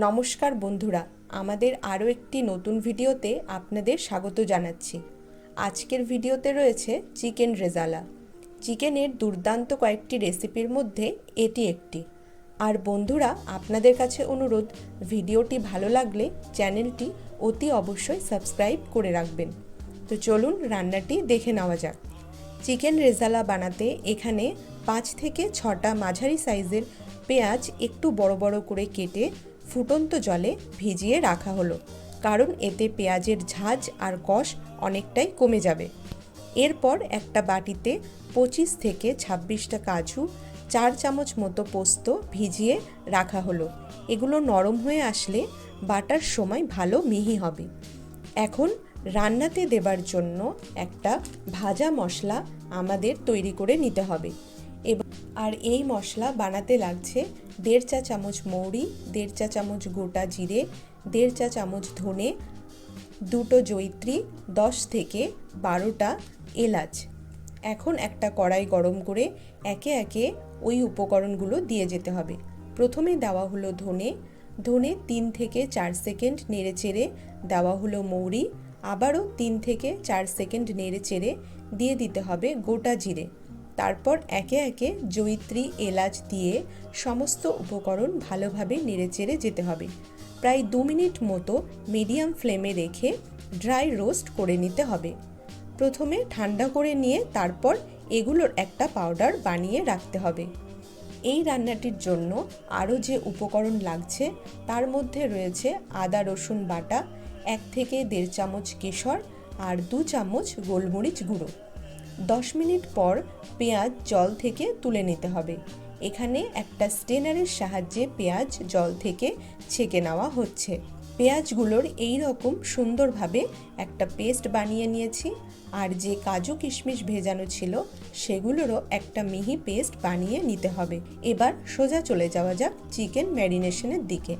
নমস্কার বন্ধুরা, আমাদের আরও একটি নতুন ভিডিওতে আপনাদের স্বাগত জানাচ্ছি। আজকের ভিডিওতে রয়েছে চিকেন রেজালা। চিকেনের দুর্দান্ত কয়েকটি রেসিপির মধ্যে এটি একটি। আর বন্ধুরা, আপনাদের কাছে অনুরোধ, ভিডিওটি ভালো লাগলে চ্যানেলটি অতি অবশ্যই সাবস্ক্রাইব করে রাখবেন। তো চলুন রান্নাটি দেখে নেওয়া যাক। চিকেন রেজালা বানাতে এখানে পাঁচ থেকে ছটা মাঝারি সাইজের পেঁয়াজ একটু বড় বড় করে কেটে ফুটন্ত জলে ভিজিয়ে রাখা হলো, কারণ এতে পেঁয়াজের ঝাঁজ আর কষ অনেকটাই কমে যাবে। এরপর একটা বাটিতে পঁচিশ থেকে ছাব্বিশটা কাজু, চার চামচ মতো পোস্ত ভিজিয়ে রাখা হলো। এগুলো নরম হয়ে আসলে বাটার সময় ভালো মিহি হবে। এখন রান্নাতে দেবার জন্য একটা ভাজা মশলা আমাদের তৈরি করে নিতে হবে। আর এই মশলা বানাতে লাগছে দেড় চা চামচ মৌরি, দেড় চা চামচ গোটা জিরে, দেড় চা চামচ ধনে, দুটো জৈত্রী দশ থেকে বারোটা এলাচ। এখন একটা কড়াই গরম করে একে একে ওই উপকরণগুলো দিয়ে যেতে হবে। প্রথমে দেওয়া হলো ধনে ধনে তিন থেকে চার সেকেন্ড নেড়ে চেড়ে দেওয়া হলো মৌরি, আবারও তিন থেকে চার সেকেন্ড নেড়ে চেড়ে দিয়ে দিতে হবে গোটা জিরে। তারপর একে একে জৈত্রী এলাচ দিয়ে সমস্ত উপকরণ ভালোভাবে নেড়েচেড়ে যেতে হবে। প্রায় দু মিনিট মতো মিডিয়াম ফ্লেমে রেখে ড্রাই রোস্ট করে নিতে হবে। প্রথমে ঠান্ডা করে নিয়ে তারপর এগুলোর একটা পাউডার বানিয়ে রাখতে হবে। এই রান্নাটির জন্য আরও যে উপকরণ লাগছে তার মধ্যে রয়েছে আদা রসুন বাটা, এক থেকে দেড় চামচ কেশর আর দু চামচ গোলমরিচ গুঁড়ো। দশ মিনিট পর পেঁয়াজ জল থেকে তুলে নিতে হবে। এখানে একটা স্টেনারের সাহায্যে পেঁয়াজ জল থেকে ছেঁকে নেওয়া হচ্ছে। পেঁয়াজগুলোর এই রকম সুন্দরভাবে একটা পেস্ট বানিয়ে নিয়েছি। আর যে কাজু কিশমিশ ভেজানো ছিল, সেগুলোরও একটা মিহি পেস্ট বানিয়ে নিতে হবে। এবার সোজা চলে যাওয়া যাক চিকেন ম্যারিনেশনের দিকে।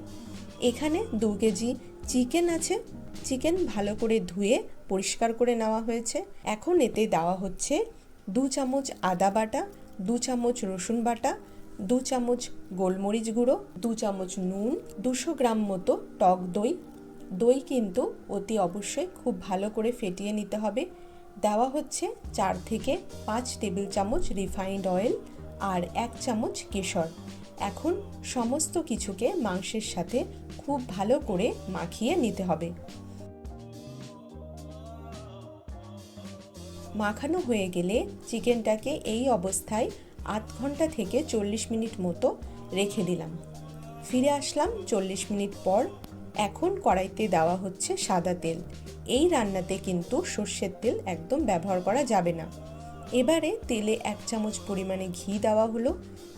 এখানে দু কেজি চিকেন আছে চিকেন ভালো করে ধুয়ে পরিষ্কার করে নেওয়া হয়েছে। এখন এতে দেওয়া হচ্ছে দু চামচ আদা বাটা, দু চামচ রসুন বাটা, দু চামচ গোলমরিচ গুঁড়ো, দু চামচ নুন, দুশো গ্রাম মতো টক দই। দই কিন্তু অতি অবশ্যই খুব ভালো করে ফেটিয়ে নিতে হবে। দেওয়া হচ্ছে চার থেকে পাঁচ টেবিল চামচ রিফাইন্ড অয়েল আর এক চামচ কেশর। এখন সমস্ত কিছুকে মাংসের সাথে খুব ভালো করে মাখিয়ে নিতে হবে। মাখানো হয়ে গেলে চিকেনটাকে এই অবস্থায় আধ ঘণ্টা থেকে চল্লিশ মিনিট মতো রেখে দিলাম। ফিরে আসলাম চল্লিশ মিনিট পর। এখন কড়াইতে দেওয়া হচ্ছে সাদা তেল। এই রান্নাতে কিন্তু সর্ষের তেল একদম ব্যবহার করা যাবে না। এবারে তেলে এক চামচ পরিমাণে ঘি দেওয়া হলো।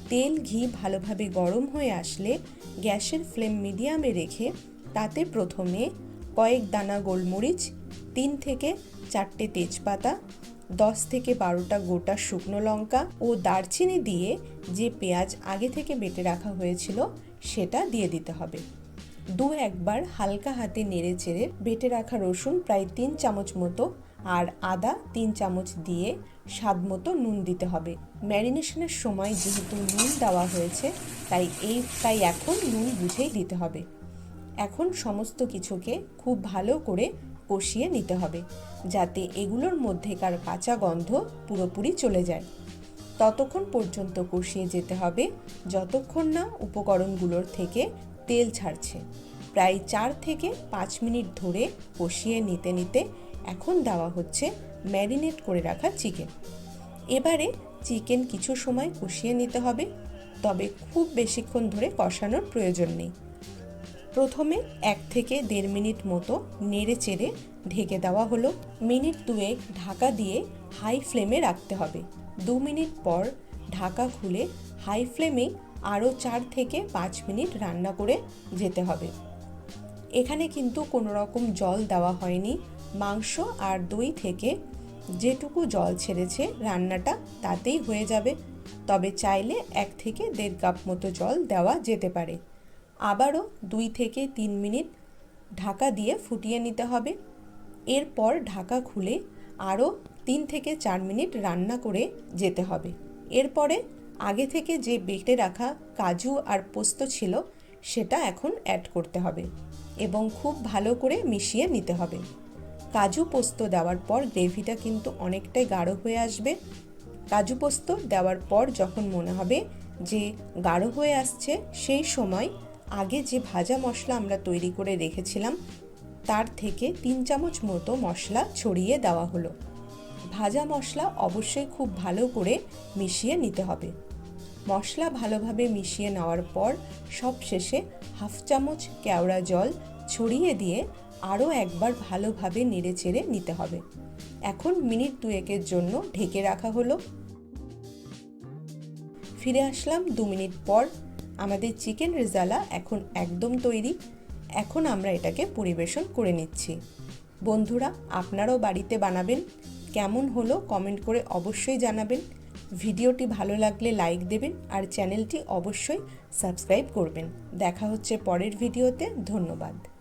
তেল ঘি ভালোভাবে গরম হয়ে আসলে গ্যাসের ফ্লেম মিডিয়ামে রেখে তাতে প্রথমে কয়েক দানা গোলমরিচ, তিন থেকে চারটে তেজপাতা, দশ থেকে বারোটা গোটা শুকনো লঙ্কা ও দারচিনি দিয়ে যে পেঁয়াজ আগে থেকে বেটে রাখা হয়েছিল সেটা দিয়ে দিতে হবে। দু একবার হালকা হাতে নেড়ে চেড়ে বেটে রাখা রসুন প্রায় তিন চামচ মতো আর আদা তিন চামচ দিয়ে স্বাদ মতো নুন দিতে হবে। ম্যারিনেশনের সময় যেহেতু নুন দেওয়া হয়েছে, তাই এই, তাই এখন নুন বুঝেই দিতে হবে। এখন সমস্ত কিছুকে খুব ভালো করে কষিয়ে নিতে হবে, যাতে এগুলোর মধ্যেকার কাঁচা গন্ধ পুরোপুরি চলে যায়। ততক্ষণ পর্যন্ত কষিয়ে যেতে হবে, যতক্ষণ না উপকরণগুলোর থেকে তেল ছাড়ছে। প্রায় চার থেকে পাঁচ মিনিট ধরে কষিয়ে নিতে নিতে এখন দেওয়া হচ্ছে ম্যারিনেট করে রাখা চিকেন। এবারে চিকেন কিছু সময় কষিয়ে নিতে হবে, তবে খুব বেশিক্ষণ ধরে কষানোর প্রয়োজন নেই। প্রথমে এক থেকে দেড় মিনিট মতো নেড়ে চেড়ে ঢেকে দেওয়া হলো। মিনিট দুয়েক ঢাকা দিয়ে হাই ফ্লেমে রাখতে হবে। দু মিনিট পর ঢাকা খুলে হাই ফ্লেমে আরও চার থেকে পাঁচ মিনিট রান্না করে যেতে হবে। এখানে কিন্তু কোনো রকম জল দেওয়া হয়নি। মাংস আর দই থেকে যেটুকু জল ছেড়েছে রান্নাটা তাতেই হয়ে যাবে। তবে চাইলে এক থেকে দেড় কাপ মতো জল দেওয়া যেতে পারে। আবারও দুই থেকে তিন মিনিট ঢাকা দিয়ে ফুটিয়ে নিতে হবে। এরপর ঢাকা খুলে আরও তিন থেকে চার মিনিট রান্না করে যেতে হবে। এরপরে আগে থেকে যে বেটে রাখা কাজু আর পোস্ত ছিল, সেটা এখন অ্যাড করতে হবে এবং খুব ভালো করে মিশিয়ে নিতে হবে। কাজু পোস্ত দেওয়ার পর গ্রেভিটা কিন্তু অনেকটাই গাঢ় হয়ে আসবে। কাজু পোস্ত দেওয়ার পর যখন মনে হবে যে গাঢ় হয়ে আসছে, সেই সময় আগে যে ভাজা মশলা আমরা তৈরি করে রেখেছিলাম, তার থেকে তিন চামচ মতো মশলা ছড়িয়ে দেওয়া হলো। ভাজা মশলা অবশ্যই খুব ভালো করে মিশিয়ে নিতে হবে। মশলা ভালোভাবে মিশিয়ে নেওয়ার পর সব শেষে হাফ চামচ কেওড়া জল ছড়িয়ে দিয়ে আরও একবার ভালোভাবে নেড়ে চেড়ে নিতে হবে। এখন মিনিট দুয়েকের জন্য ঢেকে রাখা হলো। ফিরে আসলাম দু মিনিট পর আমাদের চিকেন রেজালা এখন একদম তৈরি। এখন আমরা এটাকে পরিবেশন করে নিচ্ছি। বন্ধুরা, আপনারাও বাড়িতে বানাবেন। কেমন হলো কমেন্ট করে অবশ্যই জানাবেন। ভিডিওটি ভালো লাগলে লাইক দেবেন আর চ্যানেলটি অবশ্যই সাবস্ক্রাইব করবেন। দেখা হচ্ছে পরের ভিডিওতে। ধন্যবাদ।